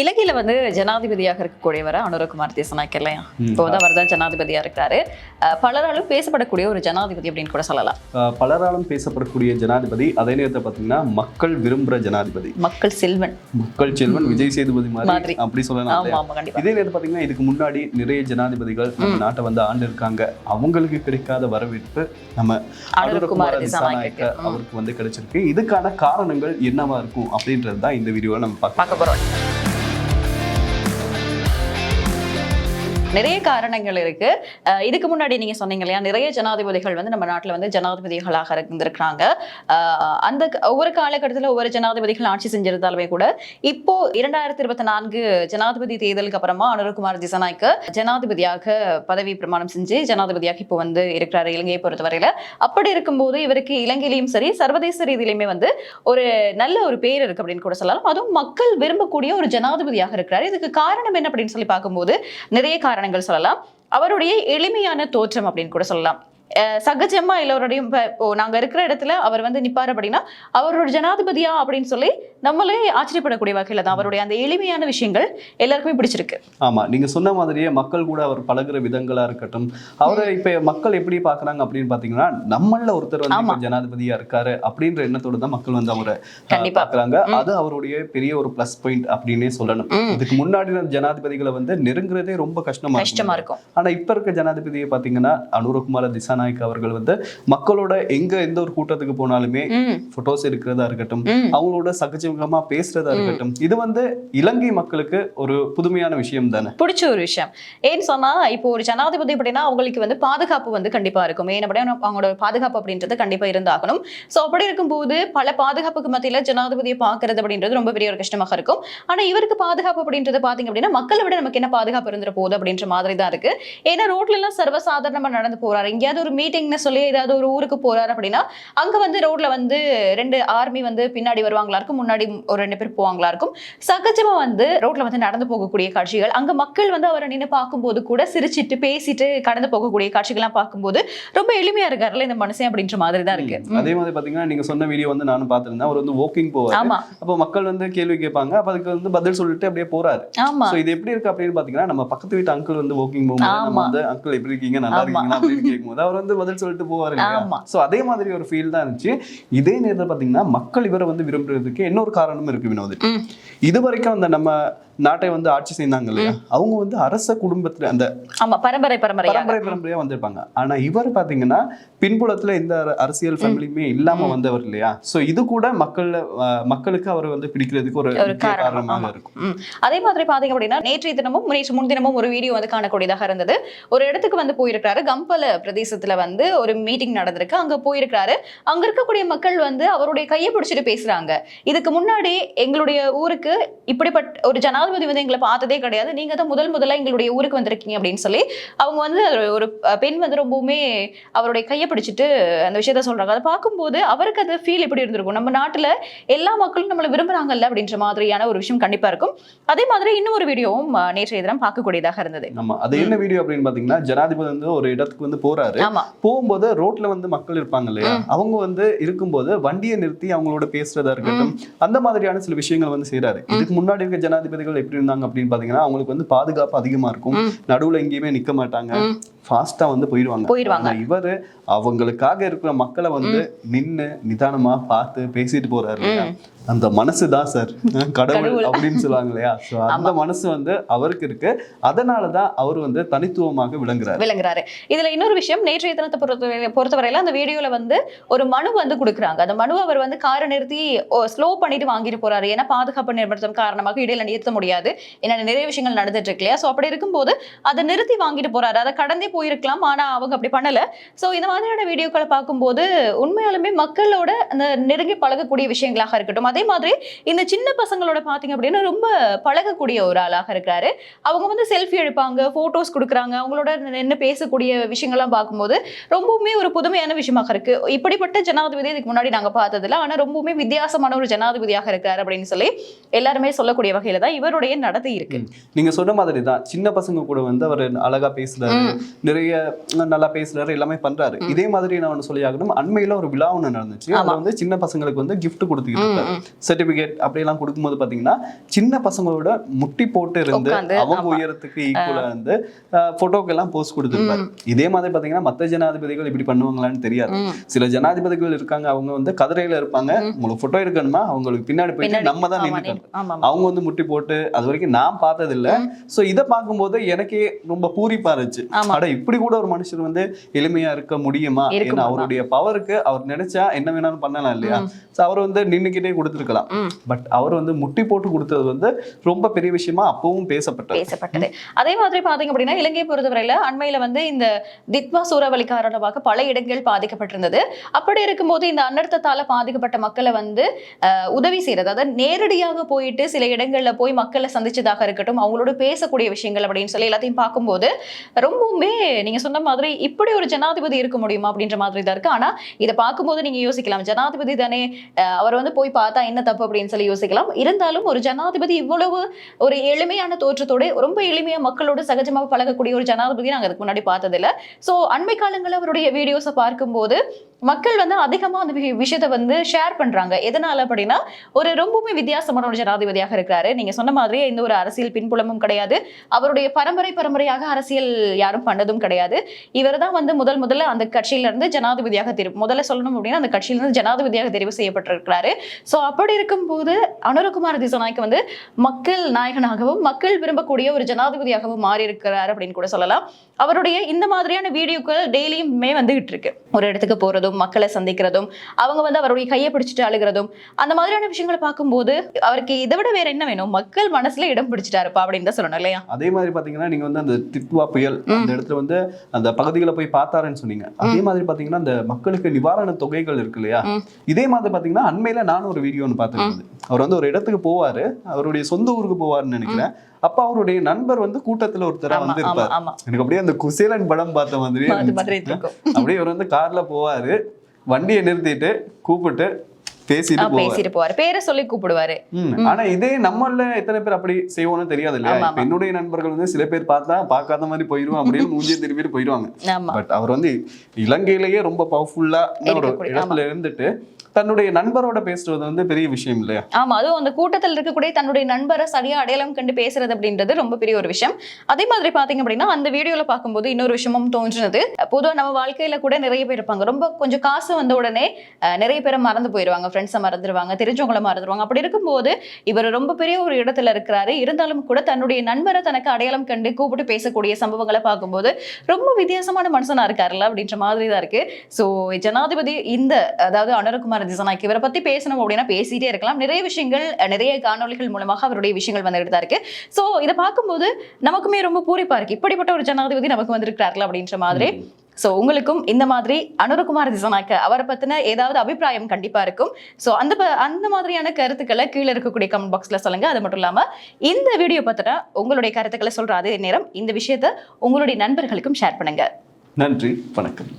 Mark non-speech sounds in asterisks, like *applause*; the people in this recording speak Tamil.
இலங்கையில வந்து ஜனாதிபதியாக இருக்கக்கூடியவர் அனுரகுமார் தேசநாயக் இல்லையா? ம். இப்போ வந்து அவர் தான் ஜனாதிபதியா இருக்காரு. பலராலும் பேசப்படக்கூடிய ஒரு ஜனாதிபதி அப்படின்னு கூட சொல்லலாம். பலராலும் பேசப்படக்கூடிய ஜனாதிபதி அதே நேரத்தில் பார்த்தீங்கன்னா மக்கள் விரும்புகிற ஜனாதிபதி. மக்கள் செல்வன். மக்கள் செல்வன் விஜய் சேதுபதி மாதிரி. அப்படி சொல்லலாம் இதே நேரத்தில் பார்த்தீங்கன்னா இதுக்கு முன்னாடி நிறைய ஜனாதிபதிகள் நம்ம நாட்டை வந்து ஆண்டு இருக்காங்க. அவங்களுக்கு கிடைக்காத வரவேற்பு நம்ம அனுரகுமார் திசாநாயக்க அவருக்கு வந்து கிடைச்சிருக்கு. இதுக்கான காரணங்கள் என்னவா இருக்கும் அப்படின்றது தான் இந்த வீடியோவில் நம்ம பார்க்க போறோம். நிறைய காரணங்கள் இருக்கு. இதுக்கு முன்னாடி நீங்க சொன்னீங்க இல்லையா நிறைய ஜனாதிபதிகள் வந்து நம்ம நாட்டுல வந்து ஜனாதிபதிகளாக இருந்திருக்கிறாங்க. அந்த ஒவ்வொரு காலகட்டத்தில் ஒவ்வொரு ஜனாதிபதிகள் ஆட்சி செஞ்சிருந்தாலுமே கூட இப்போ இரண்டாயிரத்தி இருபத்தி நான்கு ஜனாதிபதி தேர்தலுக்கு அப்புறமா அனுரகுமார் திசநாய்க்கு ஜனாதிபதியாக பதவி பிரமாணம் செஞ்சு ஜனாதிபதியாக இப்போ வந்து இருக்கிறாரு இலங்கையை பொறுத்தவரையில. அப்படி இருக்கும்போது இவருக்கு இலங்கையிலையும் சரி சர்வதேச ரீதியிலுமே வந்து ஒரு நல்ல ஒரு பேர் இருக்கு அப்படின்னு கூட சொல்லலாம். அதுவும் மக்கள் விரும்பக்கூடிய ஒரு ஜனாதிபதியாக இருக்கிறார். இதுக்கு காரணம் என்ன அப்படின்னு சொல்லி பார்க்கும்போது நிறைய காரணம் காரணங்கள் சொல்லலாம். அவருடைய எளிமையான தோற்றம் அப்படின்னு கூட சொல்லலாம். சகஜமா எல்லோருடையும் இப்ப நாங்க இருக்கிற இடத்துல அவர் வந்து நிப்பாரு அப்படின்னா அவரோட ஜனாதிபதியா அப்படின்னு சொல்லி நம்மளே ஆச்சரியப்படக்கூடிய வகையில தான் அவருடைய அந்த எளிமையான விஷயங்கள் எல்லாருக்குமே பிடிச்சிருக்கு. ஆமா நீங்க சொன்ன மாதிரியே மக்கள் கூட அவர் பழகுற விதங்களா இருக்கட்டும் அவரை இப்ப மக்கள் எப்படி பாக்குறாங்க அப்படின்னு பாத்தீங்கன்னா நம்மள ஒருத்தர் வந்து ஜனாதிபதியா இருக்காரு அப்படின்ற எண்ணத்தோட தான் மக்கள் வந்து அவரை. பாக்குறாங்க. அது அவருடைய பெரிய ஒரு பிளஸ் பாயிண்ட் அப்படின்னே சொல்லணும். இதுக்கு முன்னாடி ஜனாதிபதிகளை வந்து நெருங்குறதே ரொம்ப கஷ்டமா இருக்கும் கஷ்டமா இருக்கும். ஆனா இப்ப இருக்க ஜனாதிபதியை பாத்தீங்கன்னா அனுரகுமார திசாநாயக் அவர்கள் வந்து மக்களோட எங்க எந்த ஒரு கூட்டத்துக்கு போனாலுமே போட்டோஸ் எடுக்கிறதா இருக்கட்டும் அவங்களோட சகஜமா பேசுறதா இருக்கட்டும் இது வந்து இலங்கை மக்களுக்கு ஒரு புதுமையான விஷயம் தானே? பிடிச்ச ஒரு விஷயம். ஏன்னு சொன்னா இப்போ ஒரு ஜனாதிபதி அப்படின்னா அவங்களுக்கு வந்து பாதுகாப்பு வந்து கண்டிப்பா இருக்கும். ஏன் அப்படின்னா அவங்களோட பாதுகாப்பு அப்படின்றது கண்டிப்பா இருந்தாகணும். சோ அப்படி இருக்கும்போது பல பாதுகாப்புக்கு மத்தியில ஜனாதிபதியை பாக்குறது அப்படின்றது ரொம்ப பெரிய ஒரு கஷ்டமாக இருக்கும். ஆனா இவருக்கு பாதுகாப்பு அப்படின்றது பாத்தீங்க அப்படின்னா மக்களை விட நமக்கு என்ன பாதுகாப்பு இருந்துற போகுது அப்படின்ற மாதிரி தான் இருக்கு. ஏன்னா ரோட்ல எல்லாம் சர்வசாதாரணமா நடந்து போறாரு. எங்கேயாவது ஒரு மீட்டிங்னு சொல்லி ஏதாவது ஒரு ஊருக்கு போறாரு அப்படின்னா அங்க வந்து ரோட்ல வந்து ரெண்டு ஆர்மி வந்து பின்னாடி வருவாங்களா இருக்கும் முன்னாடி ஒரு ரெண்டு பேர் போவாங்களா இருக்கும். சகஜமா வந்து ரோட்ல வந்து நடந்து போகக்கூடிய காட்சிகள் அங்க மக்கள் வந்து அவரை நின்று பார்க்கும்போது கூட சிரிச்சிட்டு பேசிட்டு கடந்து போகக்கூடிய காட்சிகள்லாம் பார்க்கும்போது ரொம்ப எளிமையா இருக்காருல்ல இந்த மனுஷன் அப்படின்ற மாதிரி தான் இருக்கு. அதே மாதிரி பாத்தீங்கன்னா நீங்க சொன்ன வீடியோ வந்து நானும் பார்த்திருந்தேன். அவர் வந்து வாக்கிங் போவார். அப்போ மக்கள் வந்து கேள்வி கேட்பாங்க. அப்ப அதுக்கு வந்து பதில் சொல்லிட்டு அப்படியே போறாரு. ஆமா. சோ இது எப்படி இருக்கு அப்படின்னு பாத்தீங்கன்னா நம்ம பக்கத்து வீட்டு அங்கிள் வந்து வாக்கிங் போகும்போது நம்ம. வந்து அங்கிள் எப்படி இருக்கீங்க? நல்லா. இருக்கீங்களா? அப்படின்னு கேட்கும்போது அவர் வந்து பதில் சொல்லிட்டு போவாரு. சோ அதே மாதிரி ஒரு ஃபீல் தான் இருந்துச்சு. இதே நேரத்தில் பாத்தீங்கன்னா மக்கள் இவரை வந்து விரும்புறதுக்கு இன்னொரு காரணமும் இருக்கு வினோத். இது வரைக்கும் அந்த நம்ம நாட்டை வந்து ஆட்சி செய்தாங்க இல்லையா? அவங்க வந்து அரச குடும்பத்துல அந்த ஆமா பரம்பரை பரம்பரையா. பரம்பரை பரம்பரையா வந்திருப்பாங்க. ஆனா இவர் பாத்தீங்கன்னா பின்புலத்துல எந்த அர- அரசியல் ஃபேமிலியுமே இல்லாம வந்தவர் இல்லையா? சோ இது கூட மக்கள் மக்களுக்கு அவர் வந்து பிடிக்கிறதுக்கு ஒரு காரணம், காரணமாக. இருக்கும். அதே மாதிரி பாத்தீங்க அப்படின்னா நேற்றைய தினமும் நேற்று முன்தினமும் ஒரு வீடியோ வந்து காணக்கூடியதாக இருந்தது. ஒரு இடத்துக்கு வந்து போயிருக்காரு கம்பல பிரதேசத்துல வந்து ஒரு மீட்டிங் நடந்திருக்கு. அங்க போயிருக்காரு அங்க இருக்கக்கூடிய மக்கள் வந்து அவருடைய கையை பிடிச்சிட்டு பேசுறாங்க. இதுக்கு முன்னாடி எங்களுடைய ஊருக்கு இப்படிப்பட்ட ஒரு ஜனாதிபதி வந்து எங்களை பார்த்ததே கிடையாது. நீங்க தான் முதல் முதல்ல எங்களுடைய ஊருக்கு வந்திருக்கீங்க அப்படின்னு சொல்லி அவங்க வந்து ஒரு பெண் வந்து ரொம்பவுமே அவருடைய கையை பிடிச்சிட்டு அந்த விஷயத்த சொல்றாங்க. அதை பார்க்கும்போது அவருக்கு அது ஃபீல் எப்படி இருந்திருக்கும்? நம்ம நாட்டுல எல்லா மக்களும் நம்மளை விரும்புறாங்கல்ல அப்படின்ற மாதிரியான ஒரு விஷயம் கண்டிப்பா இருக்கும். அதே மாதிரி இன்னும் ஒரு வீடியோவும் நேற்றைய தினம் பார்க்கக்கூடியதாக இருந்தது. ஆமா. அது என்ன வீடியோ அப்படின்னு பாத்தீங்கன்னா ஜனாதிபதி வந்து ஒரு இடத்துக்கு வந்து போறாரு. போகும்போது ரோட்ல வந்து மக்கள் இருப்பாங்க இல்லையா? அவங்க வந்து இருக்கும்போது வண்டியை நிறுத்தி அவங்களோட பேசுறதா இருக்கட்டும் அந்த மாதிரியான சில விஷயங்கள் வந்து செய்றாரு. இதுக்கு முன்னாடி இருக்க ஜனாதிபதிகள் எப்படி இருந்தாங்க அப்படின்னு பாத்தீங்கன்னா அவங்களுக்கு வந்து பாதுகாப்பு அதிகமா இருக்கும். நடுவுல எங்கேயுமே நிக்க மாட்டாங்க. ம். ஃபாஸ்டா வந்து போயிடுவாங்க. போயிடுவாங்க. இவரு அவங்களுக்காக இருக்கிற மக்களை வந்து நின்னு நிதானமா பார்த்து பேசிட்டு போறாரு? அந்த மனசு தான் சார். *laughs* கடவுள். அப்படின்னு சொல்லுவாங்க இல்லையா? சோ அந்த மனசு வந்து அவருக்கு இருக்கு. அதனாலதான் அவர் வந்து தனித்துவமாக விளங்குறாரு. விளங்குறாரு. இதுல இன்னொரு விஷயம் நேற்றைய தினத்தை பொறுத்தவரை பொறுத்தவரையில அந்த வீடியோல வந்து ஒரு மனு வந்து கொடுக்குறாங்க. அந்த மனு அவர் வந்து காரை நிறுத்தி ஸ்லோ பண்ணிட்டு வாங்கிட்டு போறாரு. ஏன்னா பாதுகாப்பு நிறுத்தம் காரணமாக இடையில நிறுத்த முடியாது. ஏன்னா நிறைய விஷயங்கள் நடந்துட்டு இருக்கு இல்லையா? ஸோ அப்படி இருக்கும்போது அதை நிறுத்தி வாங்கிட்டு போறாரு. அதை கடந்தே போயிருக்கலாம் ஆனா அவங்க அப்படி பண்ணல. ஸோ இந்த மாதிரியான வீடியோக்களை பார்க்கும்போது உண்மையாலுமே மக்களோட அந்த நெருங்கி பழகக்கூடிய விஷயங்களாக இருக்கட்டும். அதே மாதிரி இந்த சின்ன பசங்களோட பாத்தீங்க அப்படின்னா ரொம்ப பழகக்கூடிய ஒரு ஆளாக இருக்காரு அவங்க வந்து செல்ஃபி எடுப்பாங்க ஃபோட்டோஸ் கொடுக்குறாங்க அவங்களோட நின்று பேசக்கூடிய விஷயங்கள்லாம் பார்க்கும்போது ரொம்பவுமே ஒரு புதுமையான விஷயமாக இருக்கு. இப்படிப்பட்ட ஜனாதிபதி இதுக்கு முன்னாடி நாங்க பார்த்ததில்ல ஆனா ரொம்பவுமே வித்தியாசமான ஒரு ஜனாதிபதியாக இருக்காரு அப்படின்னு சொல்லி எல்லாருமே சொல்லக்கூடிய வகையில தான் இவருடைய நடத்தை இருக்கு. நீங்க சொன்ன மாதிரி தான் சின்ன பசங்க கூட வந்து அவர் அழகா பேசுறாரு. நிறைய நல்லா பேசுறாரு எல்லாமே பண்றாரு. இதே மாதிரி நான் ஒன்று சொல்லி ஆகணும். அண்மையில ஒரு விழா ஒன்று நடந்துச்சு. அதுல வந்து சின்ன பசங்களுக்கு வந்து gift கொடுத்துக்கிட்டு இருக்காரு. சர்டிபிகேட் அப்படியெல்லாம் கொடுக்கும்போது பாத்தீங்கன்னா சின்ன பசங்களோட முட்டி போட்டு இருந்து அவங்க. உயரத்துக்கு ஈக்குவலா இருந்து போட்டோக்கு எல்லாம் போஸ்ட் கொடுத்துருப்பாரு. இதே மாதிரி பாத்தீங்கன்னா மத்த ஜனாதிபதிகள் இப்படி பண்ணுவாங்களான்னு தெரியாது. சில ஜனாதிபதிகள் இருக்காங்க அவங்க வந்து கதிரையில இருப்பாங்க. உங்களுக்கு போட்டோ எடுக்கணுமா? அவங்களுக்கு பின்னாடி போயிட்டு நம்ம தான் ஆமா. அவங்க வந்து முட்டி போட்டு அது வரைக்கும் நான் பார்த்தது இல்ல சோ இத பார்க்கும்போது எனக்கே ரொம்ப பூரிப்பா இருந்துச்சு. இப்படி கூட ஒரு மனுஷர் வந்து எளிமையா இருக்க முடியுமா? ஏன்னா? அவருடைய பவருக்கு அவர் நினைச்சா என்ன வேணாலும் பண்ணலாம் இல்லையா? சோ அவர் வந்து நின்னுக்கிட்டே கொடுத்துருக்கலாம். பட் அவர் வந்து முட்டி போட்டு கொடுத்தது வந்து ரொம்ப பெரிய விஷயமா அப்பவும் பேசப்பட்டது. பேசப்பட்டது. அதே மாதிரி பாத்தீங்க அப்படின்னா இலங்கையை பொறுத்தவரையில அண்மையில வந்து இந்த தித்வா சூறாவளி காரணமாக பல இடங்கள் பாதிக்கப்பட்டிருந்தது. அப்படி இருக்கும்போது இந்த அனர்த்தத்தால பாதிக்கப்பட்ட மக்களை வந்து உதவி செய்யறது அதாவது நேரடியாக போயிட்டு சில இடங்கள்ல போய் மக்களை சந்திச்சதாக இருக்கட்டும் அவங்களோட பேசக்கூடிய விஷயங்கள் அப்படின்னு சொல்லி எல்லாத்தையும் பார்க்கும்போது ரொம்பவுமே நீங்க சொன்ன மாதிரி இப்படி ஒரு ஜனாதிபதி இருக்க முடியுமா அப்படின்ற மாதிரி தான் இருக்கு. ஆனா இதை பார்க்கும்போது நீங்க யோசிக்கலாம். ஜனாதிபதி தானே அவர் வந்து போய் பார்த்தா என்ன தப்பு அப்படின்னு சொல்லி யோசிக்கலாம். இருந்தாலும் ஒரு ஜனாதிபதி இவ்வளவு ஒரு எளிமையான தோற்றத்தோட ரொம்ப எளிமையா மக்களோட சகஜமாக பழகக்கூடிய ஒரு ஜனாதிபதி நாங்க அதுக்கு முன்னாடி பார்த்ததில்ல. சோ அண்மை காலங்களில் அவருடைய வீடியோஸை பார்க்கும்போது மக்கள் வந்து அதிகமாக அந்த வி- விஷயத்தை வந்து ஷேர் பண்ணுறாங்க எதனால அப்படின்னா ஒரு ரொம்பவுமே வித்தியாசமான ஒரு ஜனாதிபதியாக இருக்கிறாரு. நீங்கள் சொன்ன மாதிரி எந்த ஒரு அரசியல் பின்புலமும் கிடையாது. அவருடைய பரம்பரை பரம்பரையாக அரசியல் யாரும் பண்ணதும் கிடையாது. இவர் தான் வந்து முதல் முதல்ல அந்த கட்சியிலிருந்து ஜனாதிபதியாக தெரிவு முதல்ல சொல்லணும் அப்படின்னா அந்த கட்சியிலிருந்து ஜனாதிபதியாக தெரிவு செய்யப்பட்டிருக்கிறாரு. ஸோ அப்படி இருக்கும்போது அனுரகுமார் திசநாய்க்கு வந்து மக்கள் நாயகனாகவும் மக்கள் விரும்பக்கூடிய ஒரு ஜனாதிபதியாகவும் மாறி இருக்கிறார் அப்படின்னு கூட சொல்லலாம். அவருடைய இந்த மாதிரியான வீடியோக்கள் டெய்லியுமே வந்துகிட்டு இருக்கு. ஒரு இடத்துக்கு போறதும் மக்களை சந்திக்கிறதும் அவங்க வந்து அவருடைய கையை பிடிச்சிட்டு அழுகிறதும் அந்த மாதிரியான விஷயங்களை பார்க்கும்போது அவருக்கு இதை விட வேற என்ன வேணும்? மக்கள் மனசுல இடம் பிடிச்சிட்டாருப்பா அப்படின்னு தான் சொல்லணும் இல்லையா? அதே மாதிரி பாத்தீங்கன்னா நீங்க வந்து அந்த தித்வா புயல் அந்த இடத்துல வந்து அந்த பகுதிகளை போய் பார்த்தாருன்னு சொன்னீங்க. அதே மாதிரி பாத்தீங்கன்னா அந்த மக்களுக்கு நிவாரண தொகைகள் இருக்கு இல்லையா. இதே மாதிரி பாத்தீங்கன்னா அண்மையில நானும் ஒரு வீடியோ ஒன்று பார்த்துருந்தது அவர் வந்து ஒரு இடத்துக்கு போவாரு அவருடைய சொந்த ஊருக்கு போவாருன்னு நினைக்கிறேன். அப்ப அவருடைய நண்பர் வந்து கூட்டத்துல ஒருத்தரா வந்து இருப்பார் எனக்கு அப்படியே அந்த குசேலன் படம் பார்த்த. மாதிரி அப்படியே இவர் வந்து கார்ல போவாரு. வண்டியை நிறுத்திட்டு கூப்பிட்டு பேசிட்டு பேசிட்டு போவாரு. பேரை சொல்லி கூப்பிடுவாரு. ஆனா இதே நம்மள எத்தனை பேர் அப்படி செய்வோம்னு தெரியாது இல்லையா? என்னுடைய நண்பர்கள் வந்து சில பேர் பார்த்தா பார்க்காத மாதிரி போயிடுவோம் அப்படியே *laughs* மூஞ்சியை திரும்பிட்டு போயிடுவாங்க பட் அவர் வந்து இலங்கையிலேயே ரொம்ப பவர்ஃபுல்லா ஒரு இடத்துல இருந்துட்டு தன்னுடைய நண்பரோட பேசுறது வந்து பெரிய விஷயம் இல்லையா? ஆமா அதுவும் அந்த கூட்டத்தில் இருக்கக்கூடிய தன்னுடைய நண்பரை சரியா அடையாளம் கண்டு பேசுறது அப்படின்றது ரொம்ப பெரிய ஒரு விஷயம். அதே மாதிரி பாத்தீங்க அப்படின்னா அந்த வீடியோல பார்க்கும்போது இன்னொரு விஷயமும் தோன்றினது. பொதுவா நம்ம வாழ்க்கையில கூட நிறைய பேர் இருப்பாங்க. ரொம்ப கொஞ்சம் காசு வந்த உடனே நிறைய பேரை மறந்து போயிடுவாங்க ஃப்ரெண்ட்ஸை மறந்துடுவாங்க தெரிஞ்சவங்களை மறந்துடுவாங்க அப்படி இருக்கும்போது இவர் ரொம்ப பெரிய ஒரு இடத்துல இருக்கிறாரு. இருந்தாலும் கூட தன்னுடைய நண்பரை தனக்கு அடையாளம் கண்டு கூப்பிட்டு பேசக்கூடிய சம்பவங்களை பார்க்கும்போது ரொம்ப வித்தியாசமான மனுஷனா இருக்காருல்ல அப்படின்ற மாதிரி தான் இருக்கு. ஸோ ஜனாதிபதி இந்த அதாவது அனுரகுமார் திசநாய்க்கு இவரை பத்தி பேசணும் அப்படின்னா பேசிட்டே இருக்கலாம். நிறைய விஷயங்கள் நிறைய காணொளிகள் மூலமாக அவருடைய விஷயங்கள் வந்துகிட்டு தான் இருக்கு. ஸோ இதை பார்க்கும்போது நமக்குமே ரொம்ப பூரிப்பா இருக்கு. இப்படிப்பட்ட ஒரு ஜனாதிபதி நமக்கு வந்திருக்கிறார்கள் அப்படின்ற மாதிரி. ஸோ உங்களுக்கும் இந்த மாதிரி அனுரகுமார் திசநாய்க்கு அவரை பத்தின ஏதாவது அபிப்பிராயம் கண்டிப்பா இருக்கும். ஸோ அந்த அந்த மாதிரியான கருத்துக்களை கீழே இருக்கக்கூடிய கமெண்ட் பாக்ஸ்ல சொல்லுங்க. அது மட்டும் இல்லாம இந்த வீடியோ பத்தின உங்களுடைய கருத்துக்களை சொல்ற அதே நேரம் இந்த விஷயத்த உங்களுடைய நண்பர்களுக்கும் ஷேர் பண்ணுங்க. நன்றி. வணக்கம்.